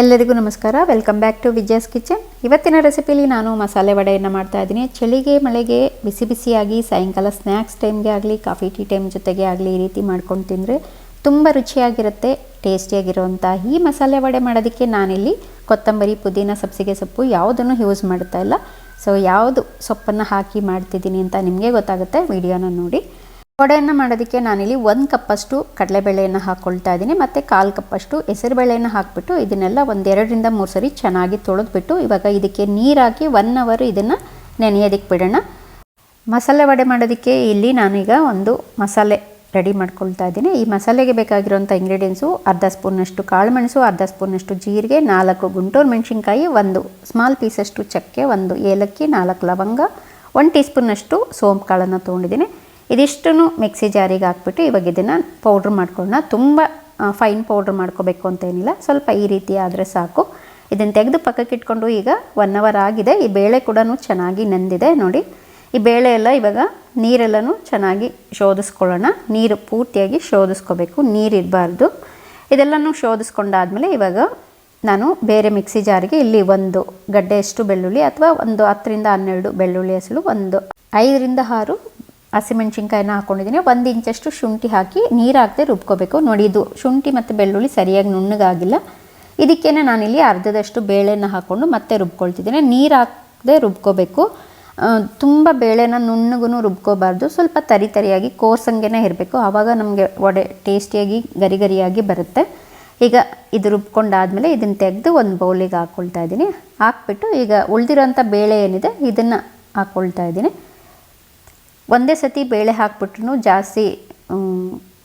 ಎಲ್ಲರಿಗೂ ನಮಸ್ಕಾರ. Welcome back to Vijaya's kitchen ಇವತ್ತಿನ ರೆಸಿಪಿಲಿ ನಾನು ಮಸಾಲೆ ವಡೆಯನ್ನು ಮಾಡ್ತಾ ಇದ್ದೀನಿ. ಚಳಿಗೆ, ಮಳೆಗೆ ಬಿಸಿ ಬಿಸಿಯಾಗಿ, ಸಾಯಂಕಾಲ ಸ್ನ್ಯಾಕ್ಸ್ ಟೈಮ್ಗೆ ಆಗಲಿ ಕಾಫಿ ಟೀ ಟೈಮ್ ಜೊತೆಗೆ ಆಗಲಿ ಈ ರೀತಿ ಮಾಡ್ಕೊಂಡು ತಿಂದರೆ ತುಂಬ ರುಚಿಯಾಗಿರುತ್ತೆ ಟೇಸ್ಟಿಯಾಗಿರುವಂಥ ಈ ಮಸಾಲೆ ವಡೆ ಮಾಡೋದಕ್ಕೆ ನಾನಿಲ್ಲಿ ಕೊತ್ತಂಬರಿ, ಪುದೀನ, ಸಬ್ಸಿಗೆ ಸೊಪ್ಪು ಯಾವುದನ್ನು ಯೂಸ್ ಮಾಡ್ತಾ ಇಲ್ಲ. ಸೊ ಯಾವುದು ಸೊಪ್ಪನ್ನು ಹಾಕಿ ಮಾಡ್ತಿದ್ದೀನಿ ಅಂತ ನಿಮಗೆ ಗೊತ್ತಾಗುತ್ತೆ. ವಿಡಿಯೋನ ನೋಡಿ. ವಡೆಯನ್ನು ಮಾಡೋದಕ್ಕೆ ನಾನಿಲ್ಲಿ ಒಂದು ಕಪ್ಪಷ್ಟು ಕಡಲೆಬೇಳೆಯನ್ನು ಹಾಕ್ಕೊಳ್ತಾ ಇದ್ದೀನಿ, ಮತ್ತು ಕಾಲು ಕಪ್ಪಷ್ಟು ಹೆಸರುಬೇಳೆಯನ್ನು ಹಾಕಿಬಿಟ್ಟು ಇದನ್ನೆಲ್ಲ ಒಂದೆರಡರಿಂದ ಮೂರು ಸರಿ ಚೆನ್ನಾಗಿ ತೊಳೆದ್ಬಿಟ್ಟು ಇವಾಗ ಇದಕ್ಕೆ ನೀರಾಕಿ ಒನ್ ಅವರ್ ಇದನ್ನು ನೆನೆಯೋದಕ್ಕೆ ಬಿಡೋಣ. ಮಸಾಲೆ ವಡೆ ಮಾಡೋದಕ್ಕೆ ಇಲ್ಲಿ ನಾನೀಗ ಒಂದು ಮಸಾಲೆ ರೆಡಿ ಮಾಡ್ಕೊಳ್ತಾ ಇದ್ದೀನಿ. ಈ ಮಸಾಲೆಗೆ ಬೇಕಾಗಿರುವಂಥ ಇಂಗ್ರೀಡಿಯೆಂಟ್ಸು ಅರ್ಧ ಸ್ಪೂನಷ್ಟು ಕಾಳುಮೆಣಸು, ಅರ್ಧ ಸ್ಪೂನಷ್ಟು ಜೀರಿಗೆ, ನಾಲ್ಕು ಗುಂಟೂರು ಮೆಣಸಿನ್ಕಾಯಿ, ಒಂದು ಸ್ಮಾಲ್ ಪೀಸಷ್ಟು ಚಕ್ಕೆ, ಒಂದು ಏಲಕ್ಕಿ, ನಾಲ್ಕು ಲವಂಗ ಒನ್ ಟೀ ಸ್ಪೂನಷ್ಟು ಸೋಂಪು ಕಾಳನ್ನು ತೊಗೊಂಡಿದ್ದೀನಿ. ಇದಿಷ್ಟನ್ನು ಮಿಕ್ಸಿ ಜಾರಿಗೆ ಹಾಕ್ಬಿಟ್ಟು ಇವಾಗ ಇದನ್ನು ಪೌಡ್ರ್ ಮಾಡ್ಕೊಳ್ಳೋಣ. ತುಂಬ ಫೈನ್ ಪೌಡ್ರ್ ಮಾಡ್ಕೋಬೇಕು ಅಂತೇನಿಲ್ಲ ಸ್ವಲ್ಪ ಈ ರೀತಿ ಆದರೆ ಸಾಕು. ಇದನ್ನು ತೆಗೆದು ಪಕ್ಕಕ್ಕೆ ಇಟ್ಕೊಂಡು ಈಗ ಒನ್ ಅವರ್ ಆಗಿದೆ. ಈ ಬೇಳೆ ಕೂಡ ಚೆನ್ನಾಗಿ ನೆಂದಿದೆ ನೋಡಿ. ಈ ಬೇಳೆ ಎಲ್ಲ ಇವಾಗ ನೀರೆಲ್ಲನೂ ಚೆನ್ನಾಗಿ ಶೋಧಿಸ್ಕೊಳ್ಳೋಣ. ನೀರು ಪೂರ್ತಿಯಾಗಿ ಶೋಧಿಸ್ಕೋಬೇಕು. ನೀರು ಇರಬಾರ್ದು ಇದೆಲ್ಲನೂ ಶೋಧಿಸ್ಕೊಂಡಾದಮೇಲೆ ಇವಾಗ ನಾನು ಬೇರೆ ಮಿಕ್ಸಿ ಜಾರಿಗೆ ಇಲ್ಲಿ ಒಂದು ಗಡ್ಡೆಯಷ್ಟು ಬೆಳ್ಳುಳ್ಳಿ ಅಥವಾ ಒಂದು ಹತ್ತರಿಂದ ಹನ್ನೆರಡು ಬೆಳ್ಳುಳ್ಳಿ ಹೆಸರು ಒಂದು ಐದರಿಂದ ಆರು ಹಸಿಮೆಣ್ಸಿನ್ಕಾಯಿನ ಹಾಕೊಂಡಿದ್ದೀನಿ. ಒಂದು ಇಂಚಷ್ಟು ಶುಂಠಿ ಹಾಕಿ ನೀರು ಹಾಕದೆ ರುಬ್ಕೋಬೇಕು. ನೋಡಿ, ಇದು ಶುಂಠಿ ಮತ್ತು ಬೆಳ್ಳುಳ್ಳಿ ಸರಿಯಾಗಿ ನುಣ್ಣಗಾಗಿಲ್ಲ. ಇದಕ್ಕೇನೆ ನಾನಿಲ್ಲಿ ಅರ್ಧದಷ್ಟು ಬೇಳೆನ ಹಾಕ್ಕೊಂಡು ಮತ್ತೆ ರುಬ್ಕೊಳ್ತಿದ್ದೀನಿ. ನೀರು ಹಾಕದೆ ರುಬ್ಕೋಬೇಕು ತುಂಬ ಬೇಳೆನ ನುಣ್ಣಗೂ ರುಬ್ಕೋಬಾರ್ದು. ಸ್ವಲ್ಪ ತರಿ ತರಿಯಾಗಿ ಕೋರ್ಸಂಗೆನೇ ಇರಬೇಕು. ಆವಾಗ ನಮಗೆ ಒಡೆ ಟೇಸ್ಟಿಯಾಗಿ ಗರಿ ಗರಿಯಾಗಿ ಬರುತ್ತೆ. ಈಗ ಇದು ರುಬ್ಕೊಂಡಾದಮೇಲೆ ಇದನ್ನು ತೆಗೆದು ಒಂದು ಬೌಲಿಗೆ ಹಾಕ್ಕೊಳ್ತಾ ಇದ್ದೀನಿ. ಹಾಕ್ಬಿಟ್ಟು ಈಗ ಉಳಿದಿರೋಂಥ ಬೇಳೆ ಏನಿದೆ, ಇದನ್ನು ಹಾಕ್ಕೊಳ್ತಾ ಇದ್ದೀನಿ. ಒಂದೇ ಸತಿ ಬೇಳೆ ಹಾಕ್ಬಿಟ್ರು ಜಾಸ್ತಿ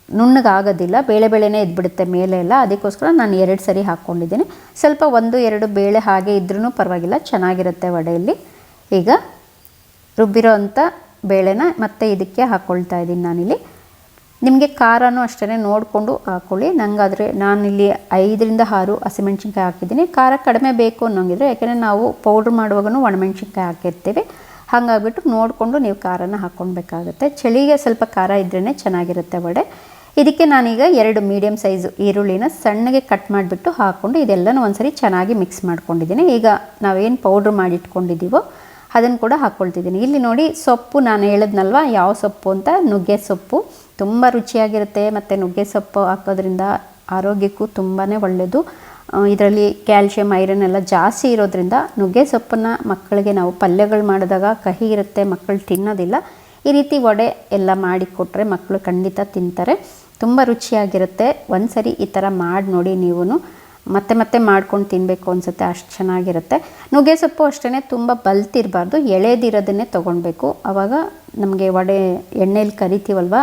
ನುಣ್ಣಗಾಗೋದಿಲ್ಲ. ಬೇಳೆ ಬೇಳೆನೇ ಇದ್ಬಿಡುತ್ತೆ ಮೇಲೆ ಎಲ್ಲ. ಅದಕ್ಕೋಸ್ಕರ ನಾನು ಎರಡು ಸರಿ ಹಾಕ್ಕೊಂಡಿದ್ದೀನಿ. ಸ್ವಲ್ಪ ಒಂದು, ಎರಡು ಬೇಳೆ ಹಾಗೆ ಇದ್ರೂ ಪರವಾಗಿಲ್ಲ. ಚೆನ್ನಾಗಿರುತ್ತೆ ವಡೆಯಲ್ಲಿ. ಈಗ ರುಬ್ಬಿರೋ ಅಂಥ ಬೇಳೆನ ಮತ್ತೆ ಇದಕ್ಕೆ ಹಾಕ್ಕೊಳ್ತಾ ಇದ್ದೀನಿ ನಾನಿಲ್ಲಿ. ನಿಮಗೆ ಖಾರನೂ ಅಷ್ಟೇ ನೋಡಿಕೊಂಡು ಹಾಕ್ಕೊಳ್ಳಿ ನನಗಾದರೆ ನಾನಿಲ್ಲಿ ಐದರಿಂದ ಆರು ಹಸಿಮೆಣ್ಸಿನ್ಕಾಯಿ ಹಾಕಿದ್ದೀನಿ. ಖಾರ ಕಡಿಮೆ ಬೇಕು ಅನ್ನೋಂಗಿದ್ರೆ, ಯಾಕೆಂದರೆ ನಾವು ಪೌಡ್ರ್ ಮಾಡುವಾಗೂ ಒಣಮೆಣ್ಸಿನ್ಕಾಯಿ ಹಾಕಿರ್ತೀವಿ. ಹಾಗಾಗ್ಬಿಟ್ಟು ನೋಡಿಕೊಂಡು ನೀವು ಖಾರನ ಹಾಕ್ಕೊಳ್ಬೇಕಾಗುತ್ತೆ. ಚಳಿಗೆ ಸ್ವಲ್ಪ ಖಾರ ಇದ್ರೇ ಚೆನ್ನಾಗಿರುತ್ತೆ ವಡೆ. ಇದಕ್ಕೆ ನಾನೀಗ ಎರಡು ಮೀಡಿಯಮ್ ಸೈಜು ಈರುಳ್ಳಿನ ಸಣ್ಣಗೆ ಕಟ್ ಮಾಡಿಬಿಟ್ಟು ಹಾಕ್ಕೊಂಡು ಇದೆಲ್ಲನೂ ಒಂದ್ಸರಿ ಚೆನ್ನಾಗಿ ಮಿಕ್ಸ್ ಮಾಡ್ಕೊಂಡಿದ್ದೀನಿ. ಈಗ ನಾವೇನು ಪೌಡ್ರ್ ಮಾಡಿಟ್ಕೊಂಡಿದ್ದೀವೋ ಅದನ್ನು ಕೂಡ ಹಾಕ್ಕೊಳ್ತಿದ್ದೀನಿ. ಇಲ್ಲಿ ನೋಡಿ ಸೊಪ್ಪು ನಾನು ಹೇಳಿದ್ನಲ್ವ? ಯಾವ ಸೊಪ್ಪು ಅಂತ? ನುಗ್ಗೆ ಸೊಪ್ಪು. ತುಂಬ ರುಚಿಯಾಗಿರುತ್ತೆ. ಮತ್ತು ನುಗ್ಗೆ ಸೊಪ್ಪು ಹಾಕೋದ್ರಿಂದ ಆರೋಗ್ಯಕ್ಕೂ ತುಂಬಾ ಒಳ್ಳೆಯದು ಇದರಲ್ಲಿ ಕ್ಯಾಲ್ಶಿಯಂ, ಐರನ್ ಎಲ್ಲ ಜಾಸ್ತಿ ಇರೋದ್ರಿಂದ ನುಗ್ಗೆ ಸೊಪ್ಪನ್ನು ಮಕ್ಕಳಿಗೆ ನಾವು ಪಲ್ಯಗಳು ಮಾಡಿದಾಗ ಕಹಿ ಇರುತ್ತೆ, ಮಕ್ಕಳು ತಿನ್ನೋದಿಲ್ಲ. ಈ ರೀತಿ ವಡೆ ಎಲ್ಲ ಮಾಡಿ ಕೊಟ್ಟರೆ ಮಕ್ಕಳು ಖಂಡಿತ ತಿಂತಾರೆ. ತುಂಬ ರುಚಿಯಾಗಿರುತ್ತೆ. ಒಂದು ಸರಿ ಈ ಥರ ಮಾಡಿ ನೋಡಿ ನೀವು ಮತ್ತೆ ಮತ್ತೆ ಮಾಡ್ಕೊಂಡು ತಿನ್ನಬೇಕು ಅನಿಸುತ್ತೆ, ಅಷ್ಟು ಚೆನ್ನಾಗಿರುತ್ತೆ. ನುಗ್ಗೆ ಸೊಪ್ಪು ಅಷ್ಟೇ ತುಂಬ ಬಲ್ತಿರಬಾರ್ದು, ಎಳೆದಿರೋದನ್ನೇ ತೊಗೊಳ್ಬೇಕು ಆವಾಗ ನಮಗೆ ವಡೆ, ಎಣ್ಣೆಲಿ ಕರಿತೀವಲ್ವ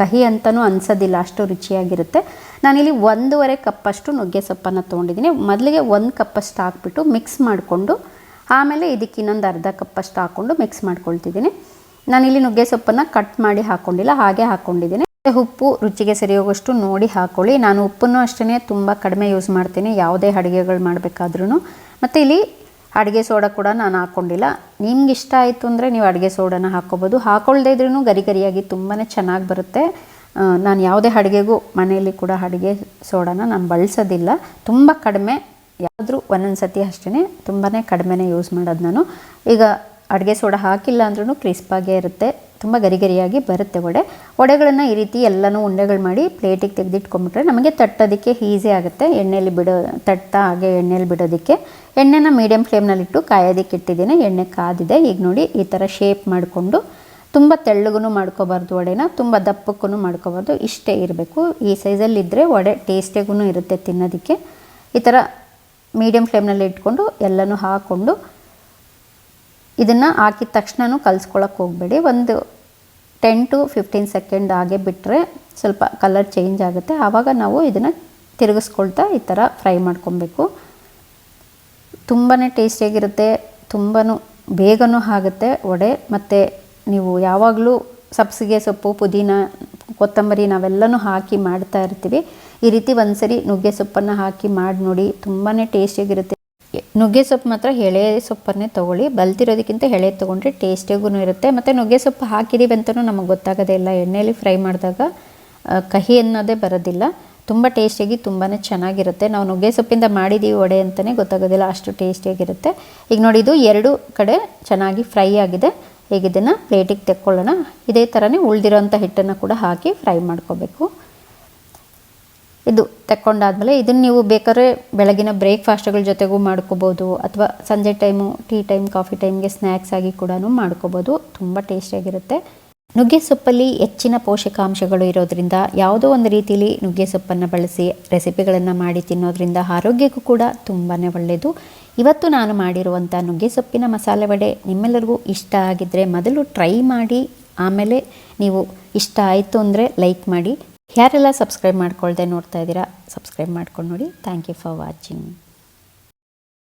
ಕಹಿ ಅಂತಲೂ ಅನಿಸೋದಿಲ್ಲ, ಅಷ್ಟು ರುಚಿಯಾಗಿರುತ್ತೆ. ನಾನಿಲ್ಲಿ ಒಂದೂವರೆ ಕಪ್ಪಷ್ಟು ನುಗ್ಗೆ ಸೊಪ್ಪನ್ನು ತೊಗೊಂಡಿದ್ದೀನಿ. ಮೊದಲಿಗೆ ಒಂದು ಕಪ್ಪಷ್ಟು ಹಾಕ್ಬಿಟ್ಟು ಮಿಕ್ಸ್ ಮಾಡಿಕೊಂಡು, ಆಮೇಲೆ ಇದಕ್ಕೆ ಇನ್ನೊಂದು ಅರ್ಧ ಕಪ್ಪಷ್ಟು ಹಾಕ್ಕೊಂಡು ಮಿಕ್ಸ್ ಮಾಡ್ಕೊಳ್ತಿದ್ದೀನಿ. ನಾನಿಲ್ಲಿ ನುಗ್ಗೆ ಸೊಪ್ಪನ್ನು ಕಟ್ ಮಾಡಿ ಹಾಕ್ಕೊಂಡಿಲ್ಲ ಹಾಗೆ ಹಾಕ್ಕೊಂಡಿದ್ದೀನಿ ಉಪ್ಪು ರುಚಿಗೆ ಸರಿ ಹೋಗೋಷ್ಟು ನೋಡಿ ಹಾಕ್ಕೊಳ್ಳಿ ನಾನು ಉಪ್ಪನ್ನು ಅಷ್ಟೇ ತುಂಬ ಕಡಿಮೆ ಯೂಸ್ ಮಾಡ್ತೀನಿ. ಯಾವುದೇ ಅಡುಗೆಗಳು ಮಾಡಬೇಕಾದ್ರೂ ಮತ್ತು ಇಲ್ಲಿ ಅಡುಗೆ ಸೋಡಾ ಕೂಡ ನಾನು ಹಾಕ್ಕೊಂಡಿಲ್ಲ ನಿಮ್ಗೆ ಇಷ್ಟ ಆಯಿತು ಅಂದರೆ ನೀವು ಅಡುಗೆ ಸೋಡಾನ ಹಾಕ್ಕೋಬೋದು. ಹಾಕ್ಕೊಳ್ದೇ ಇದ್ರೂ ಗರಿ ಗರಿಯಾಗಿ ತುಂಬಾ ಚೆನ್ನಾಗಿ ಬರುತ್ತೆ. ನಾನು ಯಾವುದೇ ಅಡುಗೆಗೂ ಮನೆಯಲ್ಲಿ ಕೂಡ ಅಡುಗೆ ಸೋಡಾನ ನಾನು ಬಳಸೋದಿಲ್ಲ. ತುಂಬ ಕಡಿಮೆ ಯಾವುದ್ರೂ ಒಂದೊಂದು ಸತಿ ಅಷ್ಟೇ ತುಂಬಾ ಕಡಿಮೆನೇ ಯೂಸ್ ಮಾಡೋದು ನಾನು. ಈಗ ಅಡುಗೆ ಸೋಡಾ ಹಾಕಿಲ್ಲ ಅಂದ್ರೂ ಕ್ರಿಸ್ಪಾಗೇ ಇರುತ್ತೆ. ತುಂಬ ಗರಿಗರಿಯಾಗಿ ಬರುತ್ತೆ ವಡೆ. ವಡೆಗಳನ್ನು ಈ ರೀತಿ ಎಲ್ಲನೂ ಉಂಡೆಗಳು ಮಾಡಿ ಪ್ಲೇಟಿಗೆ ತೆಗೆದಿಟ್ಕೊಂಬಿಟ್ರೆ ನಮಗೆ ತಟ್ಟೋದಕ್ಕೆ ಈಸಿ ಆಗುತ್ತೆ. ಎಣ್ಣೆಯಲ್ಲಿ ಬಿಡೋ, ತಟ್ಟ ಹಾಗೆ ಎಣ್ಣೆಯಲ್ಲಿ ಬಿಡೋದಕ್ಕೆ. ಎಣ್ಣೆನ ಮೀಡಿಯಮ್ ಫ್ಲೇಮ್ನಲ್ಲಿಟ್ಟು ಕಾಯೋದಕ್ಕೆ ಇಟ್ಟಿದ್ದೀನಿ. ಎಣ್ಣೆ ಕಾದಿದೆ. ಈಗ ನೋಡಿ ಈ ಥರ ಶೇಪ್ ಮಾಡಿಕೊಂಡು ತುಂಬ ತೆಳ್ಳಗೂ ಮಾಡ್ಕೋಬಾರ್ದು ವಡೆನ, ತುಂಬ ದಪ್ಪಕ್ಕೂ ಮಾಡ್ಕೋಬಾರ್ದು. ಇಷ್ಟೇ ಇರಬೇಕು. ಈ ಸೈಜಲ್ಲಿದ್ದರೆ ವಡೆ ಟೇಸ್ಟಿಗೂ ಇರುತ್ತೆ ತಿನ್ನೋದಕ್ಕೆ. ಈ ಥರ ಮೀಡಿಯಮ್ ಫ್ಲೇಮ್ನಲ್ಲಿ ಇಟ್ಕೊಂಡು ಎಲ್ಲನೂ ಹಾಕ್ಕೊಂಡು ಇದನ್ನು ಹಾಕಿದ ತಕ್ಷಣವೂ ಕಲಿಸ್ಕೊಳಕ್ಕೆ ಹೋಗಬೇಡಿ. ಒಂದು ಟೆನ್ ಟು ಫಿಫ್ಟೀನ್ ಸೆಕೆಂಡ್ ಹಾಗೆ ಬಿಟ್ಟರೆ ಸ್ವಲ್ಪ ಕಲರ್ ಚೇಂಜ್ ಆಗುತ್ತೆ. ಆವಾಗ ನಾವು ಇದನ್ನು ತಿರುಗಿಸ್ಕೊಳ್ತಾ ಈ ಥರ ಫ್ರೈ ಮಾಡ್ಕೊಬೇಕು. ತುಂಬಾ ಟೇಸ್ಟಿಯಾಗಿರುತ್ತೆ ತುಂಬಾ ಬೇಗನೂ ಆಗುತ್ತೆ ವಡೆ. ಮತ್ತು ನೀವು ಯಾವಾಗಲೂ ಸಬ್ಸಿಗೆ ಸೊಪ್ಪು, ಪುದೀನ, ಕೊತ್ತಂಬರಿ ನಾವೆಲ್ಲನೂ ಹಾಕಿ ಮಾಡ್ತಾ ಇರ್ತೀವಿ. ಈ ರೀತಿ ಒಂದು ಸರಿ ನುಗ್ಗೆ ಸೊಪ್ಪನ್ನು ಹಾಕಿ ಮಾಡಿ ನೋಡಿ ತುಂಬಾ ಟೇಸ್ಟಿಯಾಗಿರುತ್ತೆ ನುಗ್ಗೆ ಸೊಪ್ಪು ಮಾತ್ರ ಎಳೆ ಸೊಪ್ಪನ್ನೇ ತೊಗೊಳ್ಳಿ. ಬಲ್ತಿರೋದಕ್ಕಿಂತ ಎಳೆ ತೊಗೊಂಡ್ರೆ ಟೇಸ್ಟಿಗೂ ಇರುತ್ತೆ. ಮತ್ತು ನುಗ್ಗೆ ಸೊಪ್ಪು ಹಾಕಿದ್ದೀವಿ ಅಂತಲೂ ನಮಗೆ ಗೊತ್ತಾಗೋದೇ ಇಲ್ಲ. ಎಣ್ಣೆಯಲ್ಲಿ ಫ್ರೈ ಮಾಡಿದಾಗ ಕಹಿ ಅನ್ನೋದೇ ಬರೋದಿಲ್ಲ. ತುಂಬ ಟೇಸ್ಟಿಯಾಗಿ ತುಂಬಾ ಚೆನ್ನಾಗಿರುತ್ತೆ. ನಾವು ನುಗ್ಗೆ ಸೊಪ್ಪಿಂದ ಮಾಡಿದ್ದೀವಿ ವಡೆ ಅಂತಲೇ ಗೊತ್ತಾಗೋದಿಲ್ಲ. ಅಷ್ಟು ಟೇಸ್ಟಿಯಾಗಿರುತ್ತೆ. ಈಗ ನೋಡಿ, ಇದು ಎರಡು ಕಡೆ ಚೆನ್ನಾಗಿ ಫ್ರೈ ಆಗಿದೆ. ಈಗ ಇದನ್ನು ಪ್ಲೇಟಿಗೆ ತೆಕ್ಕೊಳ್ಳೋಣ. ಇದೇ ಥರನೇ ಉಳಿದಿರೋಂಥ ಹಿಟ್ಟನ್ನು ಕೂಡ ಹಾಕಿ ಫ್ರೈ ಮಾಡ್ಕೋಬೇಕು. ಇದು ತೆಕ್ಕೊಂಡಾದ್ಮೇಲೆ ಇದನ್ನು ನೀವು ಬೇಕಾದ್ರೆ ಬೆಳಗಿನ ಬ್ರೇಕ್ಫಾಸ್ಟ್ಗಳ ಜೊತೆಗೂ ಮಾಡ್ಕೋಬೋದು ಅಥವಾ ಸಂಜೆ ಟೈಮು ಟೀ ಟೈಮ್, ಕಾಫಿ ಟೈಮ್ಗೆ ಸ್ನ್ಯಾಕ್ಸ್ ಆಗಿ ಕೂಡ ಮಾಡ್ಕೋಬೋದು. ತುಂಬ ಟೇಸ್ಟಿಯಾಗಿರುತ್ತೆ. ನುಗ್ಗೆ ಸೊಪ್ಪಲ್ಲಿ ಹೆಚ್ಚಿನ ಪೋಷಕಾಂಶಗಳು ಇರೋದ್ರಿಂದ ಯಾವುದೋ ಒಂದು ರೀತಿಯಲ್ಲಿ ನುಗ್ಗೆ ಸೊಪ್ಪನ್ನು ಬಳಸಿ ರೆಸಿಪಿಗಳನ್ನು ಮಾಡಿ ತಿನ್ನೋದ್ರಿಂದ ಆರೋಗ್ಯಕ್ಕೂ ಕೂಡ ತುಂಬಾ ಒಳ್ಳೆಯದು ಇವತ್ತು ನಾನು ಮಾಡಿರುವಂಥ ನುಗ್ಗೆ ಸೊಪ್ಪಿನ ಮಸಾಲೆ ವಡೆ ನಿಮ್ಮೆಲ್ಲರಿಗೂ ಇಷ್ಟ ಆಗಿದ್ದರೆ ಮೊದಲು ಟ್ರೈ ಮಾಡಿ, ಆಮೇಲೆ ನೀವು ಇಷ್ಟ ಆಯಿತು ಅಂದರೆ ಲೈಕ್ ಮಾಡಿ ಯಾರೆಲ್ಲ ಸಬ್ಸ್ಕ್ರೈಬ್ ಮಾಡ್ಕೊಳ್ದೆ ನೋಡ್ತಾ ಇದ್ದೀರಾ ಸಬ್ಸ್ಕ್ರೈಬ್ ಮಾಡ್ಕೊಂಡು ನೋಡಿ. Thank you for watching